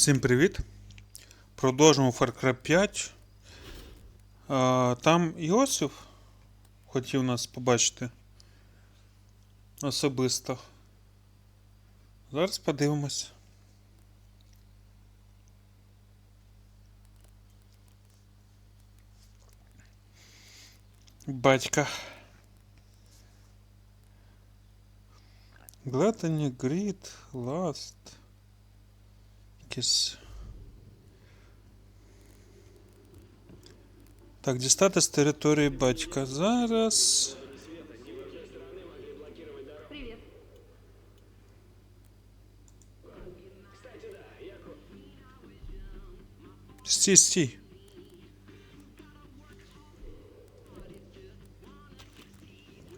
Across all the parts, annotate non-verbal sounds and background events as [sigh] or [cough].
Всім привіт! Продовжуємо Far Cry 5. Там Йосиф хотів нас побачити особисто. Зараз подивимось. Батька. Gluttony, Greed, Lust. Якісь. Так, дістати з території батька. Зараз. Привет. Стій, стій.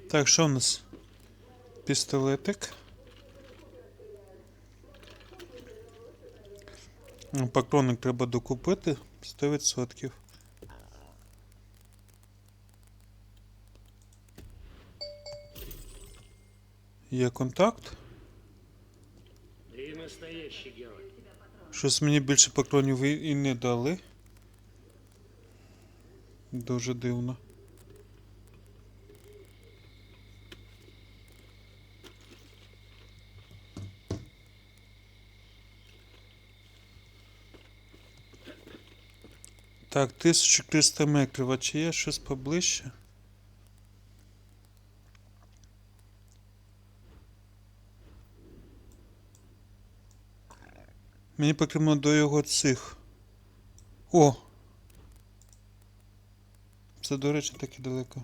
Так, що в нас? Пістолетик. Патроник треба докупити 100%. Є контакт. Щось мені більше патронів і не дали. Дуже дивно. Так, 1300 метрів, а чи є щось поближче? Мені потрібно до його цих. О! Це, до речі, так і далеко.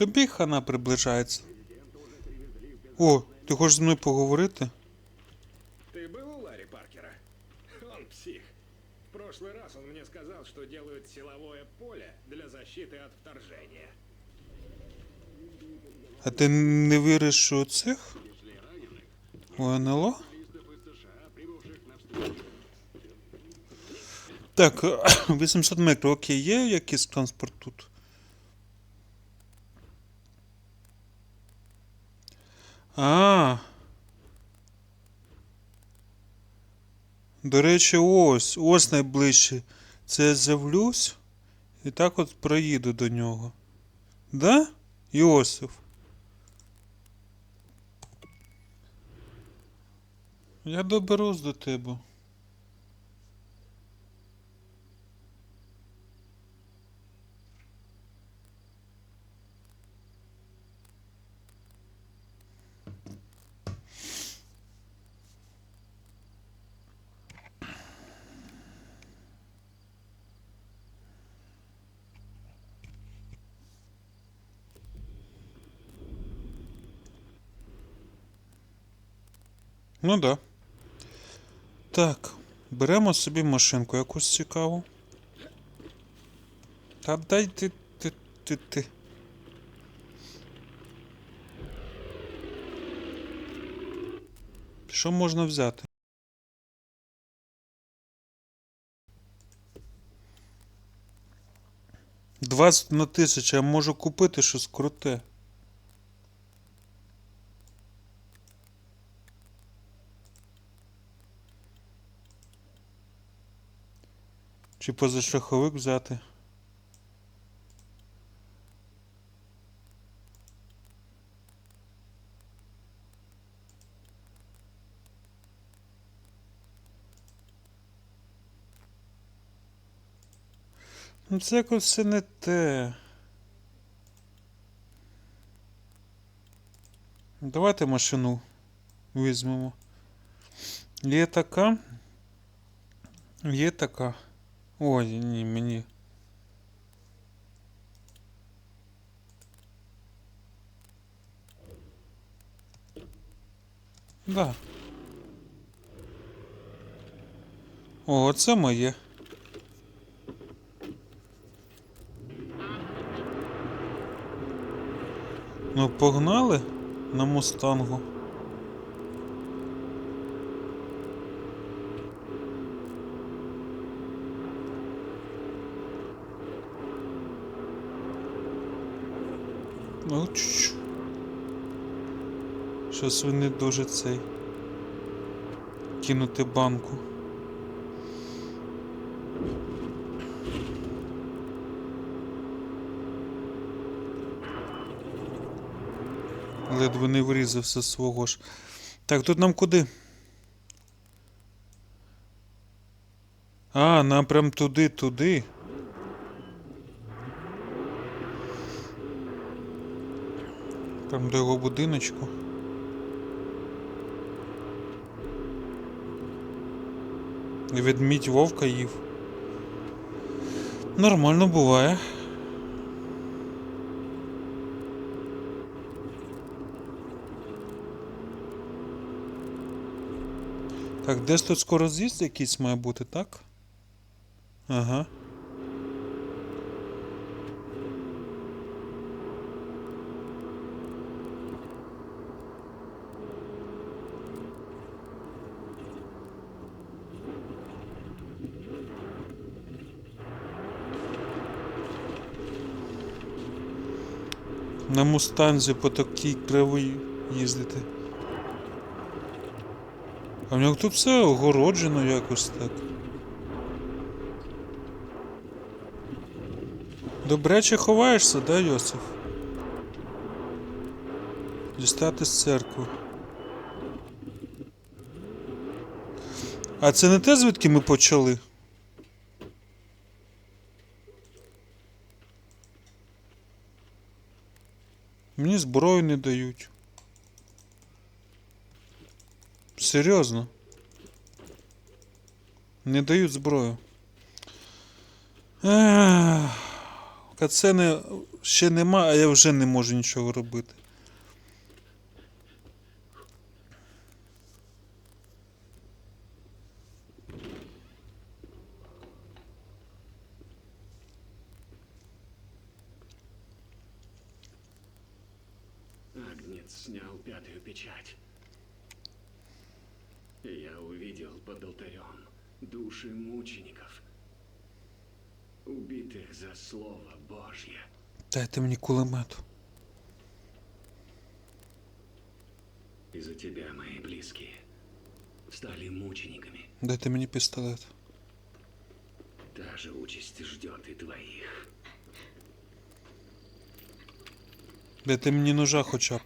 Тобі хана приближається. О, ти хочеш зі мною поговорити? Ты был у Ларри Паркера? Он псих. В прошлый раз он мне сказал, что делают силовое поле для защиты от вторжения. А ти не віриш у цих? У НЛО? Так, [clears throat] 800 метрів, окей, є якийсь транспорт тут? А. До речі, ось, ось найближче. Це я з'явлюсь і так от проїду до нього. Да? Йосиф. Я доберусь до тебе. Ну да. Так, беремо собі машинку якусь цікаву. Та дай ти ти ти ти. Що можна взяти? Двадцять на тисячу, я можу купити щось круте. Чи позашаховик взяти? Ну це якось все не те. Давайте машину візьмемо. Є така. Є така. Ой, ні, мені. Да. О, це моє. Ну, погнали на мустангу. Ну, чуть. Щось ви не дуже цей. Кинути банку. Ледве не врізався свого ж. Так, тут нам куди? А, нам прям туди, туди. Прям до його будиночку. І Ведмідь вовка їв. Нормально буває. Так, десь тут скоро з'їзд якийсь має бути, так? Ага. На мустанзі по такій кривій їздити. А в нього тут все огороджено якось так. Добряче ховаєшся, да, Йосиф? Дістати з церкви. А це не те, звідки ми почали? Мені зброю не дають. Серйозно? Не дають зброю. Кацени ще нема, а я вже не можу нічого робити. Агнец снял пятую печать. И я увидел под алтарем души мучеников, убитых за Слово Божье. Дайте мені кулемет. Из-за тебя мои близкие стали мучениками. Дайте мені пістолет. Та же участь ждет и твоих. Дайте мені ножа хоча б.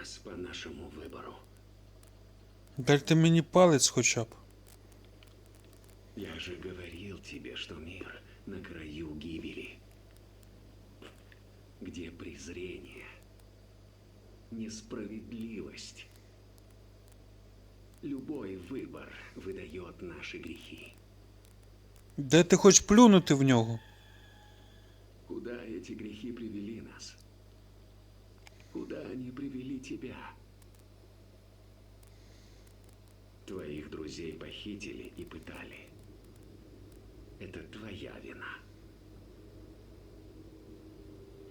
Нас по нашему выбору. Дайте мені палець хоча б. Я же говорил тебе, что мир на краю гибели. Где презрение, несправедливость. Любой выбор выдает наши грехи. Дайте хоч плюнути в нього. Куда эти грехи привели? Куда они привели тебя? Твоих друзей похитили и пытали. Это твоя вина.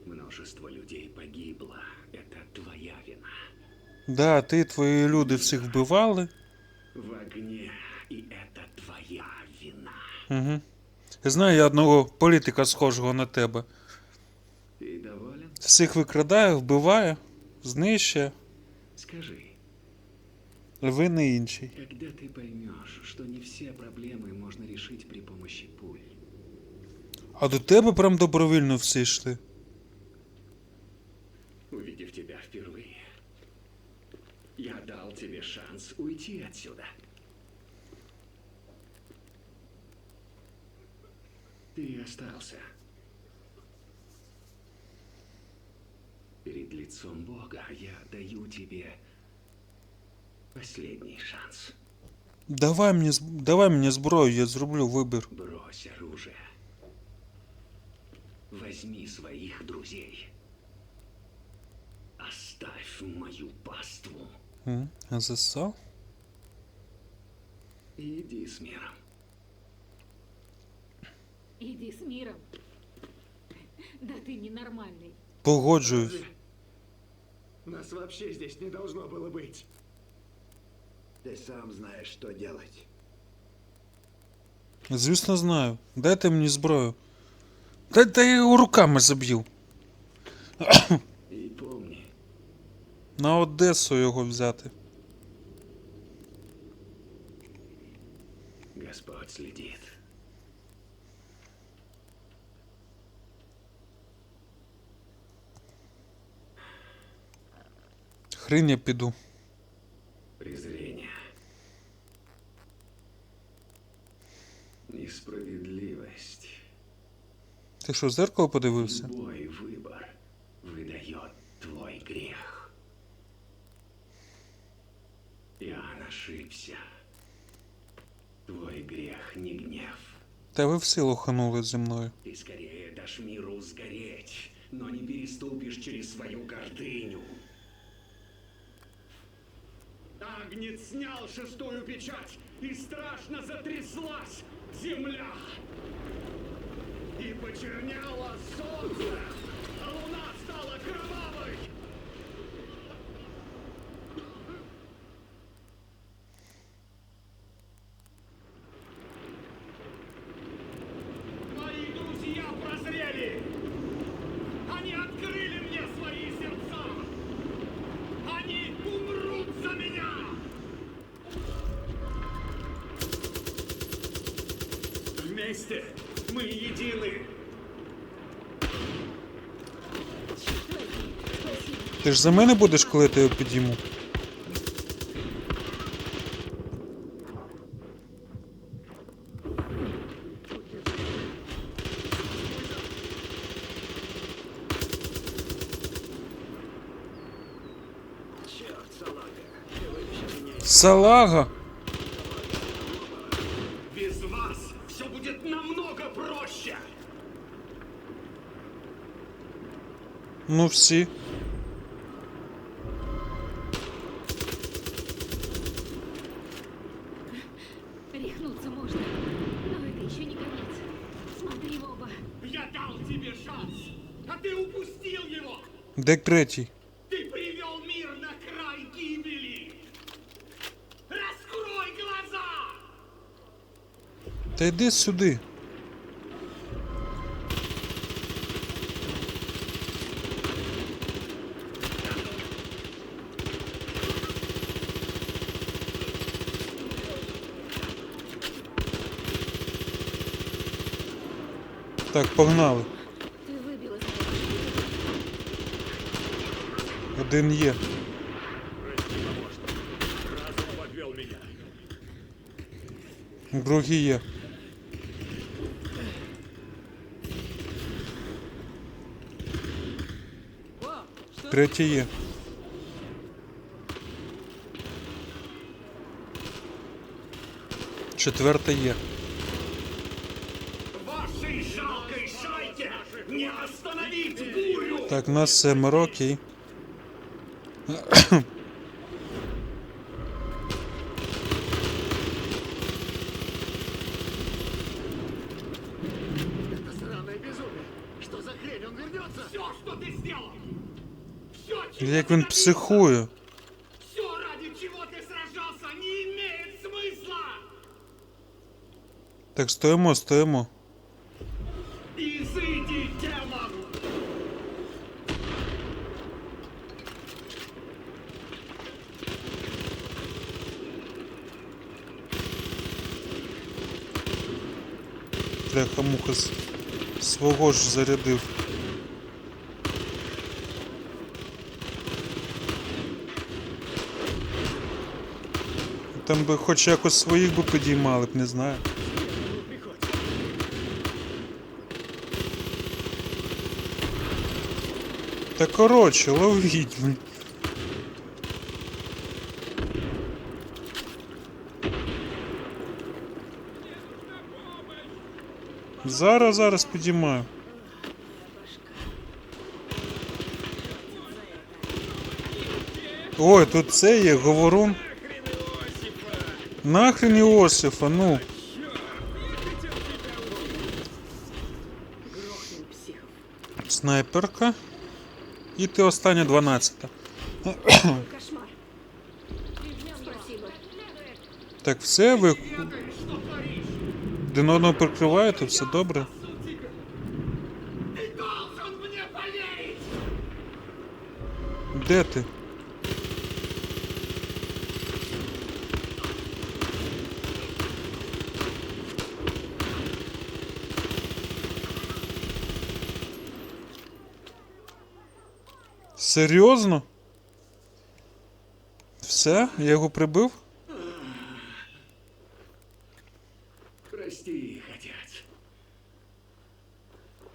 Множество людей погибло. Это твоя вина. Да, ти твої люди всіх вбивали. В огне. И это твоя вина. Угу. Знаю я одного політика схожого на тебе. Ты доволен? Всіх викрадає, вбиває, знищує, Скажи, ви не інший. когда ты поймешь, что не все проблемы можно решить при помощи пуль? А до тебе прям добровільно всі йшли. Увидев тебя впервые, я дал тебе шанс уйти отсюда. Ты остался. Перед лицом Бога я даю тебе последний шанс. Давай мені, з- давай мені зброю, я зроблю вибір. Брось оружие. Возьми своих друзей. Оставь мою паству. Угу. А засав? Иди с миром. Иди с миром. Да ты ненормальный. Погоджуюсь. Нас вообще здесь не должно было быть. Ты сам знаешь, что делать. Звісно, знаю. Дайте мені зброю. Та, та я його руками заб'ю. И помни, На Одесу його взяти. Господь следит. Хрень я піду. Презрение. Несправедливость. Ти що, в зеркало подивився? Любой выбор выдает твой грех. Иоанн ошибся. Твой грех не гнев. Та ви всі лоханули зі мною. Ты скорее дашь миру сгореть, но не переступишь через свою гордыню. Агнец снял шестую печать, и страшно затряслась земля. И почернело солнце, Вместе мы едины! Ти ж за мене будеш, коли я тебе підійму? Салага, Ну всі. Рехнуться можно. Но это еще не конец. Смотри в оба. Я дал тебе шанс, а ты упустил его! Де третій? Ты привел мир на край гибели! Раскрой глаза! Та йди сюди. Так, погнали. Один є. Другий є. Третій є. Четверта є. Все, что ты сделал! Все, Як він психує. Все, ради чего ты сражался, не имеет смысла! Так, стоїмо, стоїмо. Бляха муха свого ж зарядив. Там би хоч якось своїх би підіймали б, не знаю. Та коротше, ловіть. Зараз, зараз підіймаю. Ой, тут це є говорун. Нахрен Іосифа, ну. Снайперка. І ти остання 12. Кошмар. Так, все, ви один одного прикриваєте, все добре. Де ти? Серйозно? Все? Я його прибив? Прости их, отец.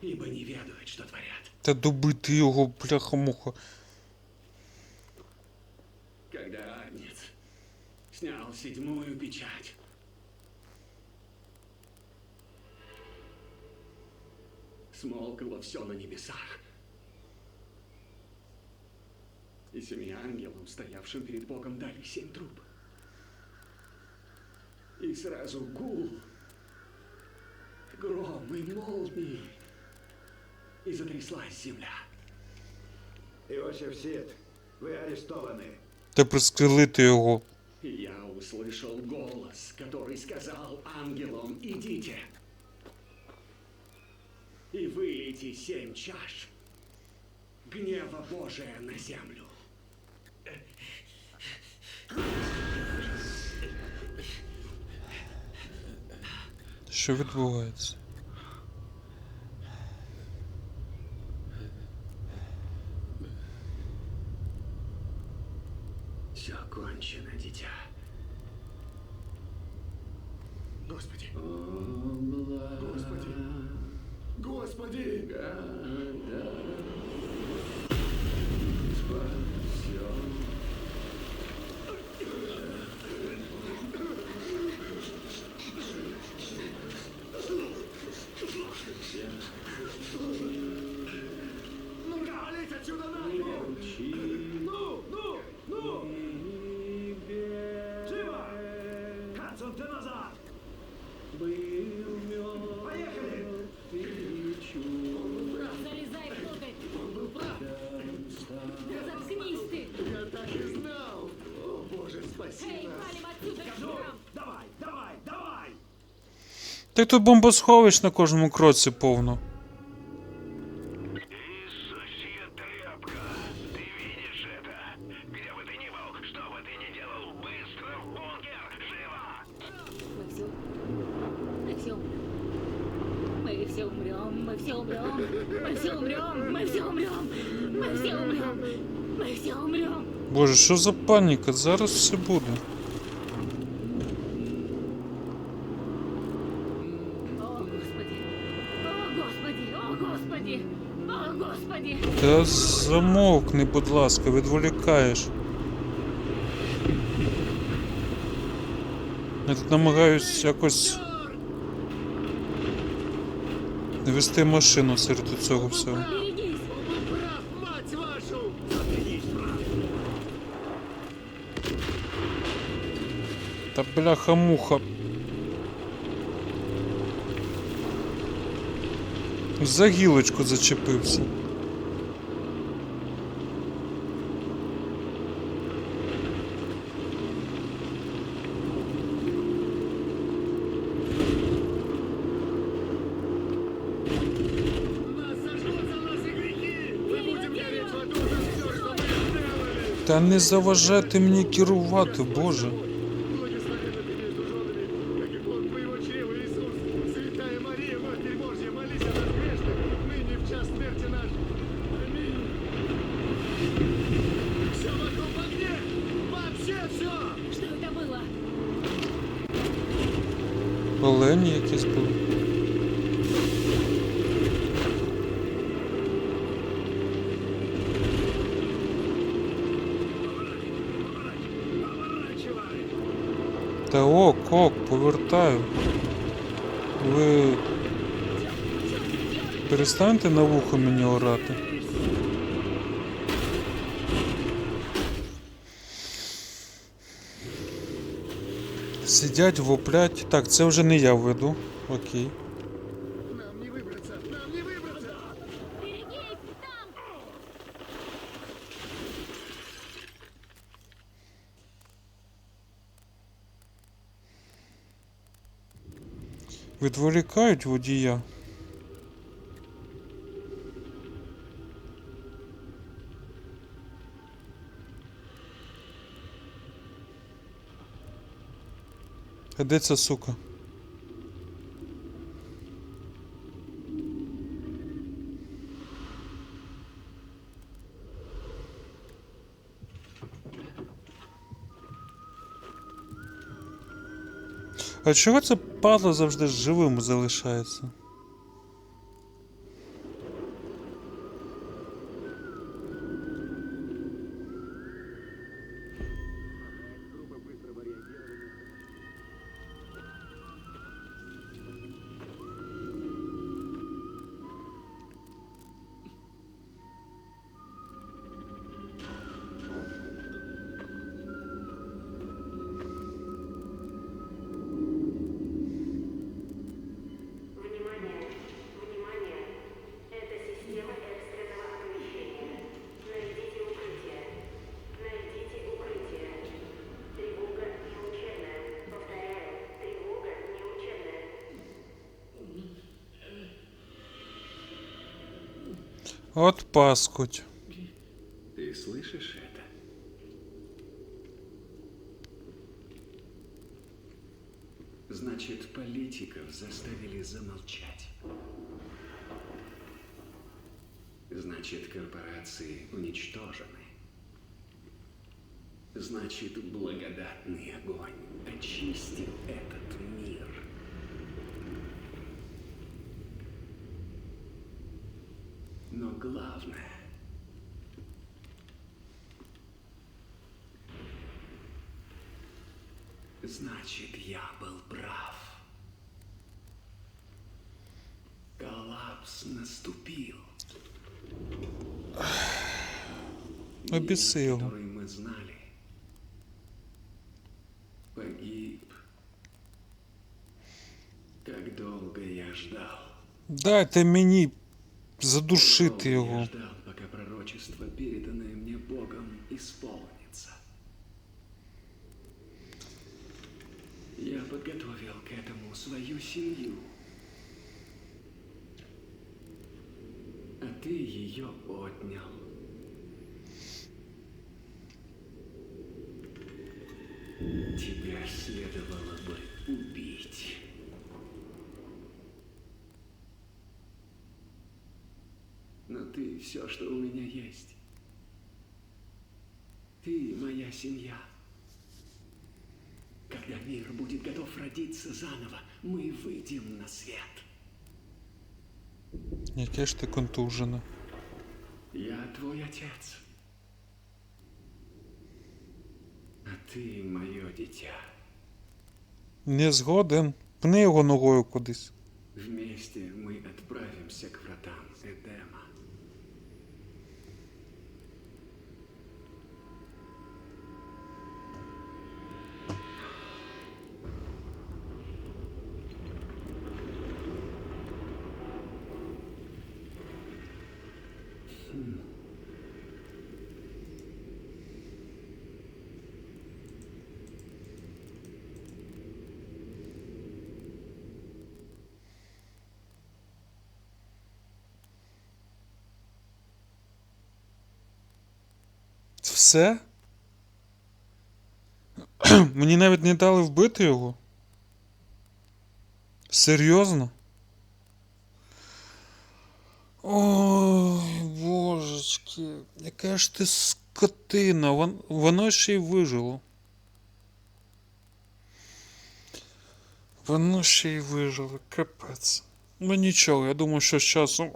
Ибо не ведают, что творят. Та добити його, бляха-муха. Когда Агнец снял седьмую печать, смолкло все на небесах. И семи ангелам, стоявшим перед Богом, дали семь труб. И сразу гул, гром и молнии, и затряслась земля. Иосиф Сид, вы арестованы. Та пристрелити його. И я услышал голос, который сказал ангелам, идите. И вылейте семь чаш гнева Божия на землю. Що відбувається? Умрем. Мы все умрем. Мы все умрем. Боже, що за паніка? Зараз все буде. Та замовкни, будь ласка, відволікаєш. Я тут намагаюсь якось вести машину серед цього всього. Та бляха-муха. За гілочку зачепився. Та не заважайте мені керувати, Боже. Та ок, ок, повертаю. Ви перестаньте на вухо мені орати. Сидять, воплять. Так, це вже не я веду. Окей. Відволікають водія. А де ця сука? А чого це падла завжди живим залишається? От паскуть. Значит, я был прав. Коллапс наступил. Мир, його. который мы знали, погиб. Как долго я ждал. Дайте мені задушити Долго Я його. ждал, свою семью. А ты ее отнял. Тебя следовало бы убить. Но ты все, что у меня есть. Ты моя семья. Когда мир будет готов родиться заново, мы выйдем на свет. Яке ж ти контужене. Я твой отец. А ты мое дитя. Не згоден. Пни його ногою кудись. Вместе мы отправимся к вратам Эдема. Все? [clears throat] Мені навіть не дали вбити його. Серйозно? Ой, божечки, яка ж ти скотина, Вон, воно ще й вижило. Воно ще й вижило, капець. Ну нічого, я думаю, що з часом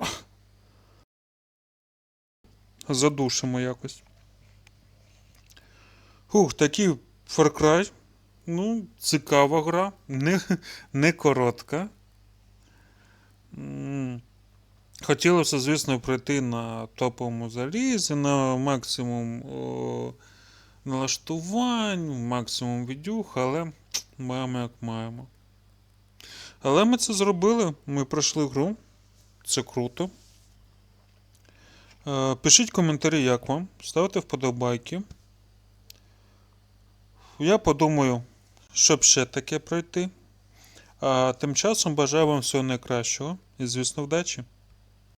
[laughs] задушимо якось. Ух, такий Far Cry. Ну, цікава гра. Не, не коротка. Хотілося, звісно, пройти на топовому залізі, на максимум о, налаштувань, максимум відюх, але маємо як маємо. Але ми це зробили. Ми пройшли гру. Це круто. Е, Пишіть коментарі, як вам. Ставте вподобайки. Я подумаю, щоб ще таке пройти. А тим часом бажаю вам всього найкращого і, звісно, вдачі.